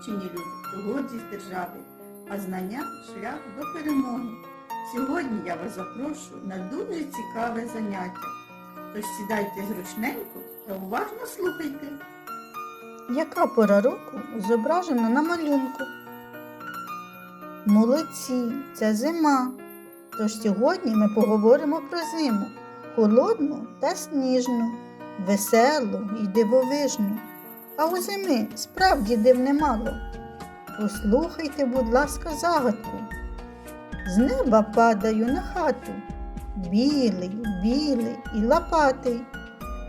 освічені люди, гордість держави, а знання шлях до перемоги. Сьогодні я вас запрошую на дуже цікаве заняття. Тож сідайте зручненько та уважно слухайте. Яка пора року зображена на малюнку? Молодці, це зима. Тож сьогодні ми поговоримо про зиму холодну та сніжну, веселу і дивовижну. А у зими справді див немало. Послухайте, будь ласка, загадку. З неба падаю на хату. Білий, білий і лопатий.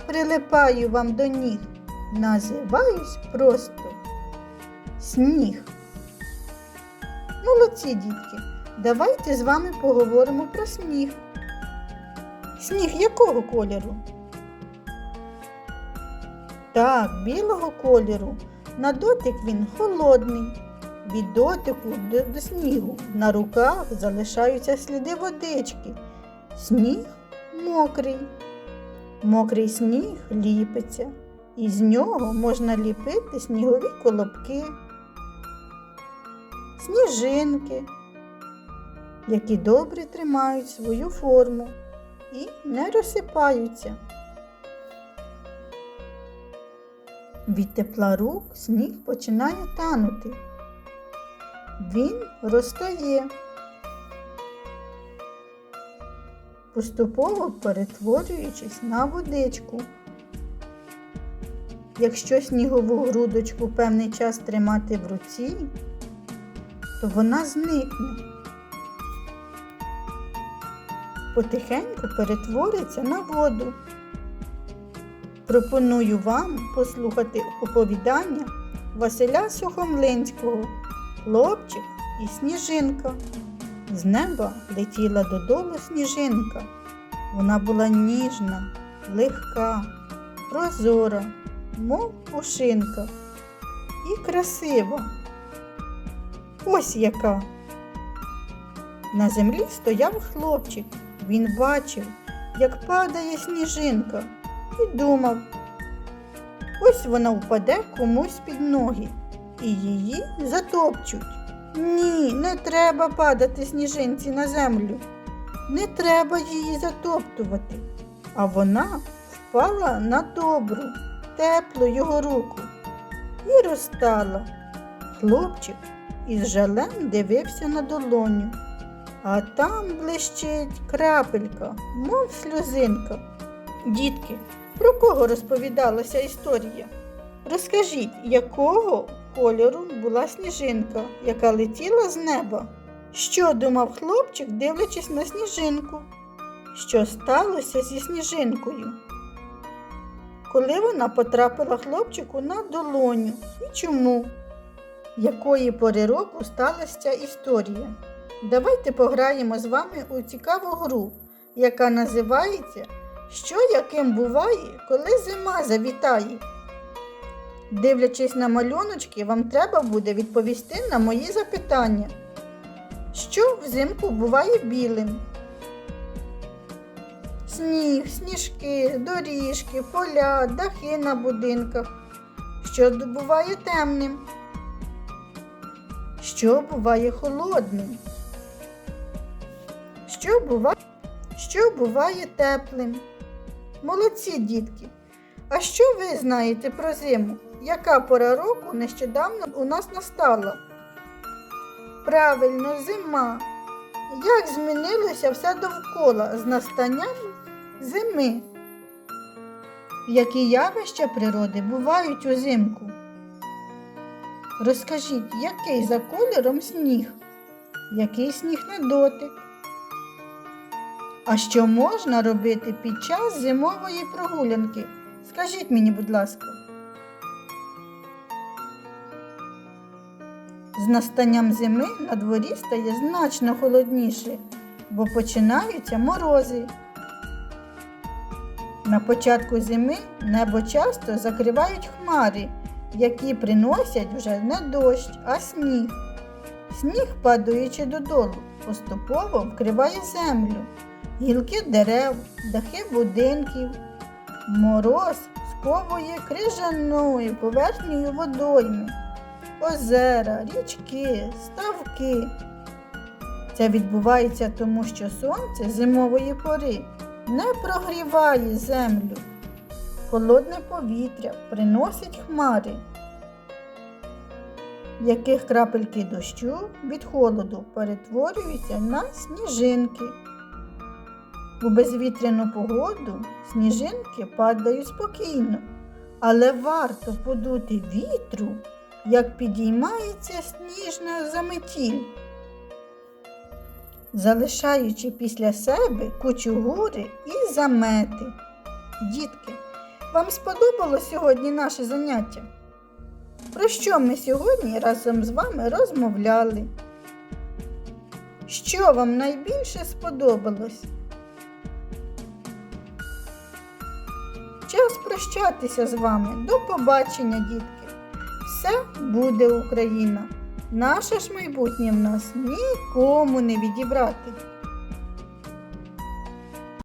Прилипаю вам до ніг. Називаюсь просто сніг. Молодці, дітки, давайте з вами поговоримо про сніг. Сніг якого кольору? Так, білого кольору. На дотик він холодний. Від дотику до, снігу на руках залишаються сліди водички. Сніг мокрий. Мокрий сніг ліпиться. І з нього можна ліпити снігові колобки, сніжинки, які добре тримають свою форму і не розсипаються. Від тепла рук сніг починає танути. Він розтає, поступово перетворюючись на водичку. Якщо снігову грудочку певний час тримати в руці, то вона зникне. Потихеньку перетвориться на воду. Пропоную вам послухати оповідання Василя Сухомлинського Хлопчик і сніжинка. З неба летіла додолу сніжинка. Вона була ніжна, легка, прозора мов пушинка, і красива. Ось яка. На землі стояв хлопчик. Він бачив, як падає сніжинка, і думав, ось вона впаде комусь під ноги, і її затопчуть. Ні, не треба падати сніжинці на землю. Не треба її затоптувати. А вона впала на добру теплу його руку і розтала. Хлопчик із жалем дивився на долоню, а там блищить крапелька, мов сльозинка. Дітки, про кого розповідалася історія? Розкажіть, якого кольору була сніжинка, яка летіла з неба? Що думав хлопчик, дивлячись на сніжинку? Що сталося зі сніжинкою? коли вона потрапила хлопчику на долоню і чому? Якої пори року сталася ця історія? Давайте пограємо з вами у цікаву гру, яка називається Що яким буває, коли зима завітає. Дивлячись на малюночки, вам треба буде відповісти на мої запитання. Що взимку буває білим? Сніг, сніжки, доріжки, поля, дахи на будинках. Що буває темним? Що буває холодним? Що буває, що буває теплим? Молодці дітки! А що ви знаєте про зиму? Яка пора року нещодавно у нас настала? Правильно, зима. Як змінилося все довкола з настанням зими? Які явища природи бувають узимку? Розкажіть, який за кольором сніг? Який сніг на дотик? А що можна робити під час зимової прогулянки? Скажіть мені, будь ласка. З настанням зими на дворі стає значно холодніше, бо починаються морози. На початку зими небо часто закривають хмари, які приносять вже не дощ, а сніг. Сніг, падаючи додолу, поступово вкриває землю, гілки дерев, дахи будинків. Мороз сковує крижаною поверхнею водойми. озера, річки, ставки. Це відбувається тому, що сонце зимової пори не прогріває землю. Холодне повітря приносить хмари, яких крапельки дощу від холоду перетворюються на сніжинки. У безвітряну погоду сніжинки падають спокійно, але варто подути вітру, як підіймається сніжна заметіль, залишаючи після себе кучугури і замети. Дітки, вам сподобалось сьогодні наше заняття? Про що ми сьогодні разом з вами розмовляли? Що вам найбільше сподобалось? Прощатися з вами. До побачення, дітки. Все буде Україна. Наше ж майбутнє в нас нікому не відібрати.